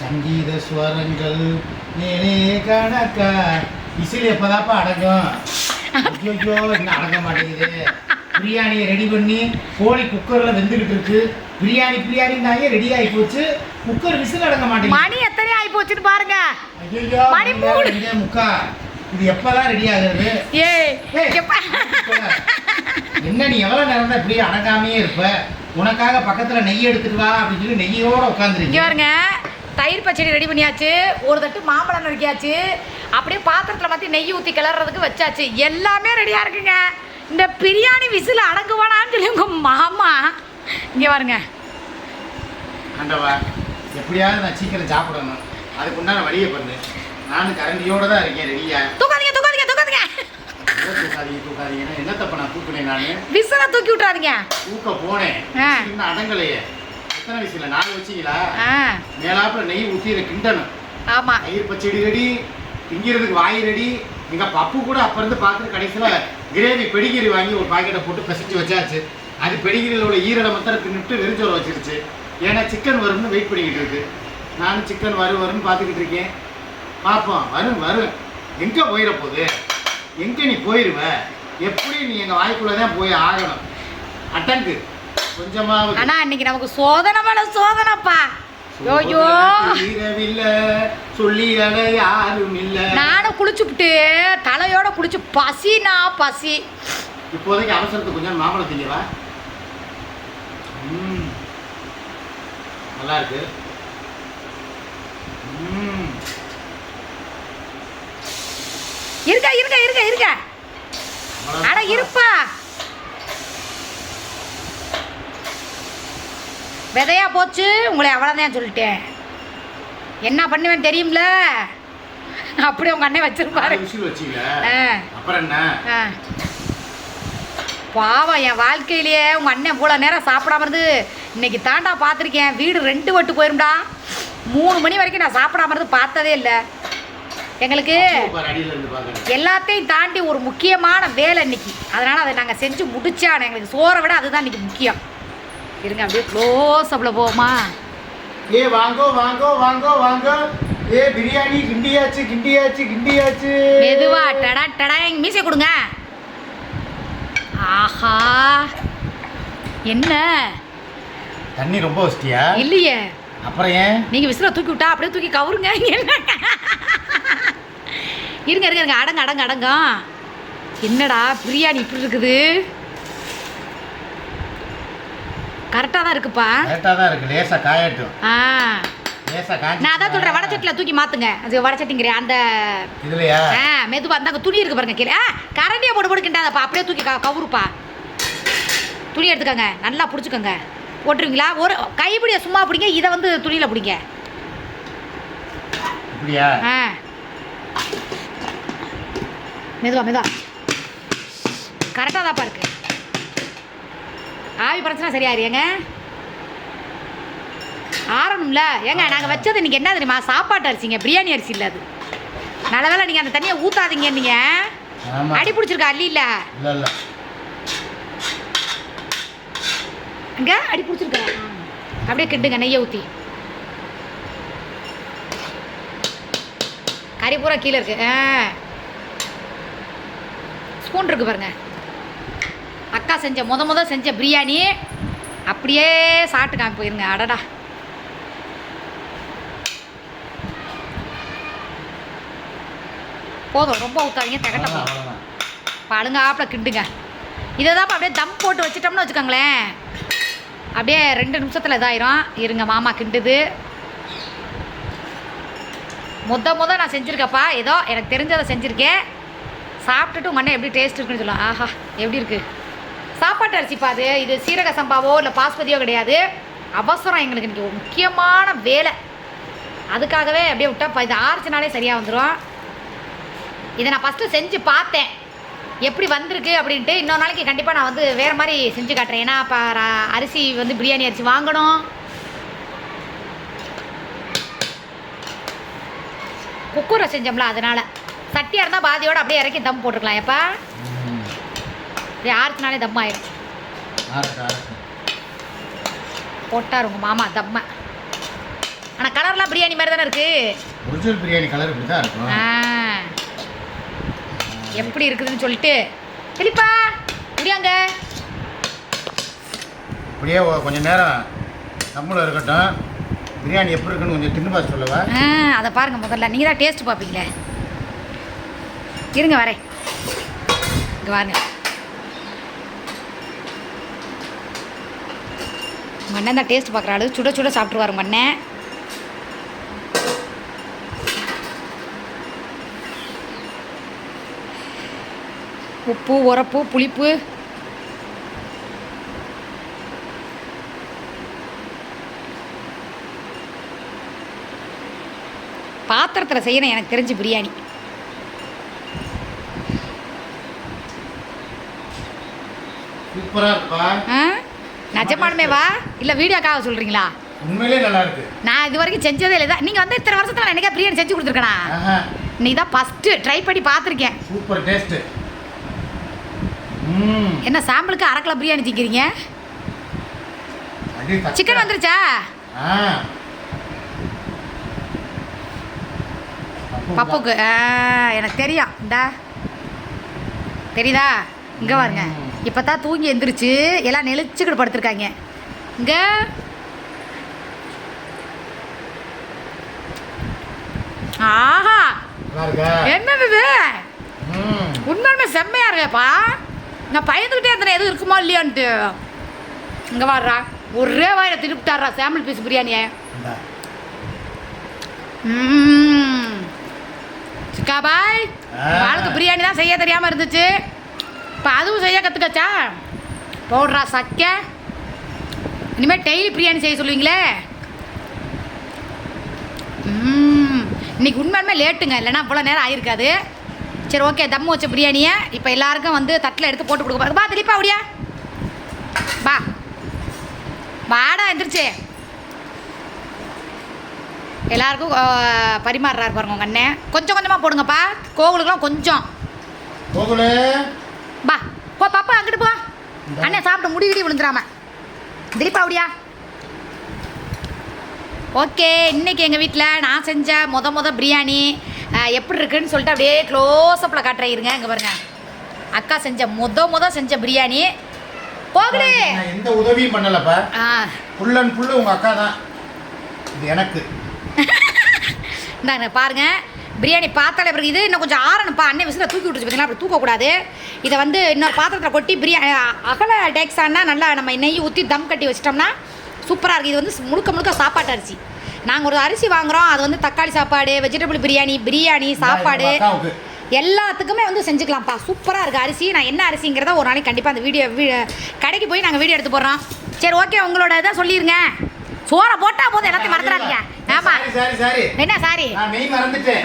சங்கீத ஸ்வரங்கள் நேனே கணக்கா. விசில் எப்பதாப்பா அடங்கும்? ஐயோ இன்னும் அடங்க மாட்டேங்குது. பிரியாணியை ரெடி பண்ணி கோழி குக்கர்ல வெந்துகிட்டு இருக்கு. பிரியாணி பிரியாணினாயே ரெடி ஆகி போச்சு. குக்கர் விசில் அடங்க மாட்டேங்குது. மணி எத்தனை ஆகி போச்சுன்னு பாருங்க. ஐயோ மணி மூணு. முக்கா? இது எப்பதான் ரெடி ஆகுறது? ஏய் என்ன நீ எவ்வளவு நேரம் தான் இப்படியே அடங்காமையே இருப்ப? உனக்காக பக்கத்துல நெய் எடுத்துட்டு வா அப்படின்னு சொல்லி நெய்யோட உட்காந்துருக்கீங்க பாருங்க. தயிர் பச்சடி ரெடி பண்ணியாச்சு ஒரு தட்டு மாம்பழம் நறுக்கியாச்சு அப்படியே பாத்திரத்தில் மாற்றி நெய் ஊற்றி கிளறதுக்கு வச்சாச்சு. எல்லாமே ரெடியாக இருக்குங்க. இந்த பிரியாணி விசில் அடங்குவானான்னு சொல்லி உங்கள் மாமா இங்கே ஆண்டவா எப்படியாவது நான் சீக்கிரம் சாப்பிடணும். அதுக்கு உண்டான வழியை பண்ணு நானும் கரண்டியோட தான் இருக்கேன் ரெடியா தூக்காதீங்க தூக்காதீங்க தூக்காதீங்க. தூக்காதீங்க தூக்காதீங்கன்னா என்ன தப்ப நான் தூக்குனேன் நானு? விசிலை தூக்கி விட்றாதீங்க தூக்க போனேன். இன்னும் அடங்கலையே. எத்தனை விசில நாலு வச்சீங்களா? ஆ. மேலாப்புல நெய் ஊற்றி இதை கிண்டணும் ஆமாம் தயிர் பச்சடி ரெடி திங்கிறதுக்கு வாய் ரெடி. எங்க பப்பு கூட அப்ப இருந்து பார்த்துட்டு கடைசியில கிரேவி பெடிகிரி வாங்கி ஒரு பாக்கெட்டை போட்டு பிசைச்சு வச்சாச்சு. அது பெடிகிரியில் உள்ள ஈரலை மத்திர தின்னுட்டு வெறிச்சோறு வச்சிருச்சு. ஏன்னா சிக்கன் வரும்னு வெயிட் பண்ணிக்கிட்டு இருக்கு. நானும் சிக்கன் வரும் வரும்னு பார்த்துக்கிட்டு இருக்கேன். பார்ப்போம் வரும் வரும். எங்க போயிட போகுது? எங்க நீ போயிருவ? எப்படி நீ எங்க வாய்க்குள்ள தான் போய் ஆகணும்? அட்டங்கு. கொஞ்சமாவது. இன்னைக்கு நமக்கு சோதனை மேலே சோதனைப்பா. யோயோ. சொல்லி யாரும் இல்ல நானும் குளிச்சுப்புட்டு தலையோட குளிச்சு பசினா பசி. இப்போதைக்கு அவசரத்துக்கு கொஞ்சம் மாம்பழம் ம். நல்லா இருக்கு இருக்க இருக்க இருக்க இருக்க. அட இருப்பா. விதையா போச்சு? உங்களை அவ்வளோதான் சொல்லிட்டேன். என்ன பண்ணுவேன் தெரியும்ல? அப்படியே உங்க அண்ணன் வச்சிருப்பாரு. பாவம் என் வாழ்க்கையிலேயே உங்க அண்ணன் இவ்வளோ நேரம் சாப்பிடாம இருந்து இன்னைக்கு தாண்டா பார்த்துருக்கேன். வீடு ரெண்டு வட்டு போயிரும்டா. மூணு மணி வரைக்கும் நான் சாப்பிடாம இருந்து பார்த்ததே இல்லை. எங்களுக்கு எல்லாத்தையும் தாண்டி ஒரு முக்கியமான வேலை இன்னைக்கு. அதனால் அதை நாங்கள் செஞ்சு முடிச்சான. எங்களுக்கு சோறை விட அதுதான் இன்னைக்கு முக்கியம். இருங்க அப்படியே க்ளோஸ் அப்பில் போவோமா? ஏ வாங்கோ வாங்கோ வாங்கோ வாங்கோ. ஏ பிரியாணி கிண்டியாச்சு கிண்டியாச்சு கிண்டியாச்சு. மெதுவா டடா டடா எங்க மீசை கொடுங்க. ஆஹா. என்ன? தண்ணி ரொம்ப வசதியா இல்லையே. அப்புறம் ஏன்? நீங்கள் விசில தூக்கி விட்டா அப்படியே தூக்கி கவுருங்க. இருங்க இருங்க இருங்க. அடங்க அடங்க அடங்க. என்னடா பிரியாணி இப்படி இருக்குது? கரெக்டாக தான் இருக்குப்பா. கரெக்டாக தான் இருக்கு. லேசா காயட்டும். ஆ. லேசா காய்ச்சி நான் அதான் சொல்கிறேன் வடச்சட்டியில் தூக்கி மாற்றுங்க அது வடச்சட்டிங்கிறேன் அந்த இதுலயா? ஆ மெதுவா அந்தாங்க துணி இருக்கு பாருங்க கீழே. ஆ கரண்டியை போட்டு போட்டு கிண்டாதப்பா அப்படியே தூக்கி கவுருப்பா. துணி எடுத்துக்கோங்க. நல்லா பிடிச்சிக்கோங்க. போட்டுருவீங்களா? ஒரு கைப்பிடியை சும்மா பிடிங்க இதை வந்து துணியில் பிடிங்க. இப்படியா ஆ. மெதுவா மெதுவா. கரெக்டாக தான்ப்பா இருக்கு. ஆவி பிரச்சனை சரியாயிருங்க ஆறணும்ல? ஏங்க நாங்கள் வச்சது இன்னைக்கு என்ன தெரியுமா? சாப்பாட்டு அரிசிங்க பிரியாணி அரிசி இல்லை அது. நல்ல வேளை நீங்கள் அந்த தண்ணியை ஊற்றாதீங்க நீங்கள் அடி பிடிச்சிருக்கா அள்ளி இல்லை? இங்கே அடி பிடிச்சிருக்கா. அப்படியே கிண்டுங்க நெய்யை ஊற்றி கறி பூரா கீழே இருக்கு. ஆ. ஸ்பூன் இருக்கு பாருங்க. அக்கா செஞ்ச முத முத செஞ்ச பிரியாணி. அப்படியே சாப்பிட்டு காமி போயிருங்க. அடடா. போதும் ரொம்ப ஊற்றாதீங்க திகட்ட போதும். பழுங்க ஆப்பில் கிண்டுங்க. இதை தான் அப்படியே தம் போட்டு வச்சிட்டோம்னு வச்சுக்கோங்களேன். அப்படியே ரெண்டு நிமிஷத்தில் இதாயிரும். இருங்க மாமா கிண்டுது. முத முத நான் செஞ்சுருக்கப்பா. ஏதோ எனக்கு தெரிஞ்சதை செஞ்சுருக்கேன். சாப்பிட்டுட்டு உங்கள் அண்ணன் எப்படி டேஸ்ட் இருக்குன்னு சொல்லலாம் ஆஹா எப்படி இருக்கு? சாப்பாட்டு அரிசி பாது. இது சீரக சம்பாவோ இல்லை பாஸ்மதியோ கிடையாது. அவசரம் எங்களுக்கு இன்றைக்கி முக்கியமான வேலை. அதுக்காகவே அப்படியே விட்டா இது ஆறுச்சுனாலே சரியாக வந்துடும் இதை நான் ஃபஸ்ட்டு செஞ்சு பார்த்தேன். எப்படி வந்திருக்கு அப்படின்ட்டு இன்னொரு நாளைக்கு கண்டிப்பாக நான் வந்து வேறு மாதிரி செஞ்சு காட்டுறேன். ஏன்னா இப்போ அரிசி வந்து பிரியாணி அரிசி வாங்கணும். குக்கூரை செஞ்சோம்ல அதனால். சட்டியாக இருந்தால் பாதியோடு அப்படியே இறக்கி தம் போட்டுருக்கலாம் எப்போ இப்படி ஆறுச்சுனாலே தம் ஆயிடும். போட்டார் உங்கள் மாமா தம்மை ஆனால் கலர்லாம் பிரியாணி மாதிரி தானே இருக்கு? ஒரிஜினல் பிரியாணி கலர் இப்படி தான் இருக்கும் எப்படி இருக்குதுன்னு சொல்லிட்டு. பிலிப்பா முடியாங்க. இப்படியே ஒ- கொஞ்ச நேரம் நம்மளும் இருக்கட்டும். பிரியாணி எப்படி இருக்குன்னு கொஞ்சம் தின்னு பார்த்து சொல்லவா? அதை பாருங்க முதல்ல. நீங்கள் தான் டேஸ்ட் பார்ப்பீங்களே. இருங்க வரேன். இங்கே பாருங்க உங்கள் அண்ணன் தான் டேஸ்ட் பார்க்குற ஆளு. சுட சுட சாப்பிட்ருவாரு உங்கள் அண்ணன். உப்பு உரப்பு புளிப்பு. பாத்திரத்தில் செய்யணும் எனக்கு தெரிஞ்சு பிரியாணி. சூப்பராக இருப்பா ஆ? நிஜமானுமே வா. இல்லை வீடியோக்காக சொல்கிறீங்களா உண்மையிலே நல்லா இருக்கு நான் இது வரைக்கும் செஞ்சதே இல்லை. நீங்கள் வந்து இத்தனை வருஷத்தில் நான் என்னைக்கா பிரியாணி செஞ்சு கொடுத்துருக்கேனா? இன்னைக்கு தான் ஃபஸ்ட்டு ட்ரை பண்ணி பார்த்துருக்கேன். சூப்பர் டேஸ்ட்டு என்ன சாம்பிளுக்கு அரை கிலோ பிரியாணி திங்கிறீங்க. சிக்கன் வந்துருச்சா? பப்புக்கு எனக்கு தெரியும். இந்தா. தெரியுதா? இங்கே பாருங்க. இப்போ தான் தூங்கி எந்திரிச்சு எல்லாம் நெளிச்சுக்கிட்டு படுத்திருக்காங்க. இங்கே. ஆஹா. என்னது இது உண்மையுமே செம்மையா இருக்கேப்பா. நான் பயந்துக்கிட்டே இருந்தேன் எதுவும் இருக்குமோ இல்லையோன்ட்டு. இங்கே வாடுறா. ஒரே வாயில திருப்பிட்டாரா சாம்பிள் பீஸ் பிரியாணியை. சிக்கா பாய். ஆளுக்கு பிரியாணி தான் செய்ய தெரியாமல் இருந்துச்சு. இப்போ அதுவும் செய்ய கற்றுக்கச்சா போடுறா சக்க. இனிமேல் டெய்லி பிரியாணி செய்ய சொல்லுவீங்களே? ம் இன்னைக்கு உண்மையுமே லேட்டுங்க இல்லைன்னா இவ்வளோ நேரம் ஆயிருக்காது. சரி ஓகே தம்மு வச்ச பிரியாணியை இப்போ எல்லாருக்கும் வந்து தட்டில் எடுத்து போட்டு கொடுக்க பா திலீப்பா அப்படியா பா வாடா எந்திரிச்சு. எல்லாருக்கும் பரிமாறுறாரு பாருங்க உங்கள் அண்ணன். கொஞ்சம் கொஞ்சமாக போடுங்கப்பா. கோகுலுக்குலாம் கொஞ்சம். கோகுலு. பா போ பாப்பா அங்கிட்டு போ. அண்ணன் சாப்பிட்டு முடி கிடி விழுந்துடாம திலீப்பா அப்படியா ஓகே இன்னைக்கு எங்கள் வீட்டில் நான் செஞ்ச மொத மொத பிரியாணி எப்படி இருக்குன்னு சொல்லிட்டு அப்படியே க்ளோஸ்அப்பில் காட்டுறேன். இருங்க இங்கே பாருங்க. அக்கா செஞ்ச மொத மொத செஞ்ச பிரியாணி. போகுது. எந்த உதவியும் பண்ணலப்பா. ஃபுல் அண்ட் ஃபுல்லு உங்கள் அக்கா தான். இது எனக்கு. இந்தாங்க பாருங்க. பிரியாணி பார்த்தாலே பிறகு இது இன்னும் கொஞ்சம் ஆறணும்ப்பா. அண்ணன் விசில தூக்கி விட்டுச்சு பார்த்தீங்களா? அப்படி தூக்கக்கூடாது. இதை வந்து இன்னொரு பாத்திரத்தில் கொட்டி பிரியாணி அகல டேக்ஸானா நல்லா நம்ம நெய் ஊற்றி தம் கட்டி வச்சிட்டோம்னா சூப்பராக இருக்குது இது வந்து முழுக்க முழுக்க சாப்பாட்டு அரிசி. நாங்கள் ஒரு அரிசி வாங்குறோம். அது வந்து தக்காளி சாப்பாடு வெஜிடபிள் பிரியாணி பிரியாணி சாப்பாடு எல்லாத்துக்குமே வந்து செஞ்சுக்கலாம்ப்பா. சூப்பராக இருக்குது அரிசி நான் என்ன அரிசிங்கிறத ஒரு நாளைக்கு கண்டிப்பாக அந்த வீடியோ கடைக்கு போய் நாங்கள் வீடியோ எடுத்து போடுறோம். சரி ஓகே உங்களோட இதை சொல்லிடுங்க சோறை போட்டால் போதும் எல்லாத்தையும் மறந்துடாதீங்க. ஆமாம் சாரி சாரி என்ன சாரி? நான் மெய் மறந்துட்டேன்.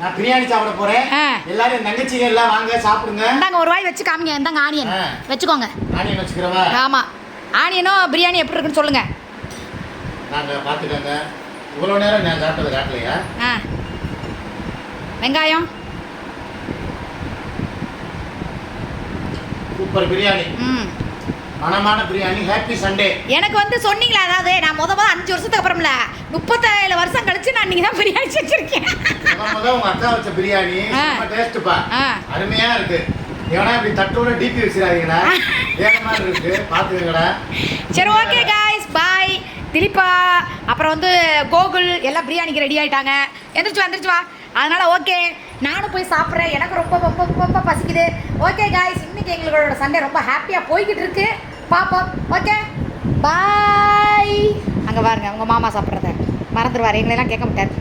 நான் பிரியாணி சாப்பிட போறேன். எல்லாரும் தங்கச்சிங்க எல்லாம் வாங்க சாப்பிடுங்க. இந்தாங்க ஒரு வாய் வச்சு காமிங்க. இந்தாங்க ஆனியன். வச்சுக்கோங்க. ஆனியன் வச்சுக்கிறவா? ஆமாம் ஆனியனும் பிரியாணி எப்படி இருக்குன்னு சொல்லுங்க. நாங்க பார்த்துக்கோங்க இவ்வளோ நேரம் நான் சாப்பிட்டது காட்டலையா? வெங்காயம். சூப்பர் பிரியாணி. ம். மனமான பிரியாணி. ஹாப்பி சண்டே எனக்கு வந்து சொன்னீங்களா அதாவது நான் முத முத அஞ்சு வருஷத்துக்கு அப்புறம்ல முப்பத்தேழு வருஷம் கழிச்சு நான் நீங்கள் தான் பிரியாணி செஞ்சுருக்கேன். முத உங்க அக்கா வச்ச பிரியாணி டேஸ்ட்டுப்பா ஆ. அருமையா இருக்கு. எவனா இப்படி தட்டோட டிபி வச்சிடாதீங்கடா. வேற மாதிரி இருக்கு. பாத்துக்கங்கடா. சரி ஓகே காய்ஸ் பாய் திலீப்பா அப்புறம் வந்து கோகுல் எல்லாம் பிரியாணிக்கு ரெடி ஆயிட்டாங்க. எந்திரிச்சு எந்திரிச்சு வா. அதனால ஓகே நானும் போய் சாப்பிட்றேன். எனக்கு ரொம்ப ரொம்ப ரொம்ப ரொம்ப பசிக்குது. ஓகே காய்ஸ் இன்னைக்கு எங்களோட சண்டே ரொம்ப ஹாப்பியாக போய்கிட்டு இருக்கு. பார்ப்போம் ஓகே பாய் அங்கே பாருங்கள் உங்கள் மாமா சாப்பிட்றத. மறந்துடுவார் எங்களெல்லாம் கேட்க மாட்டார்.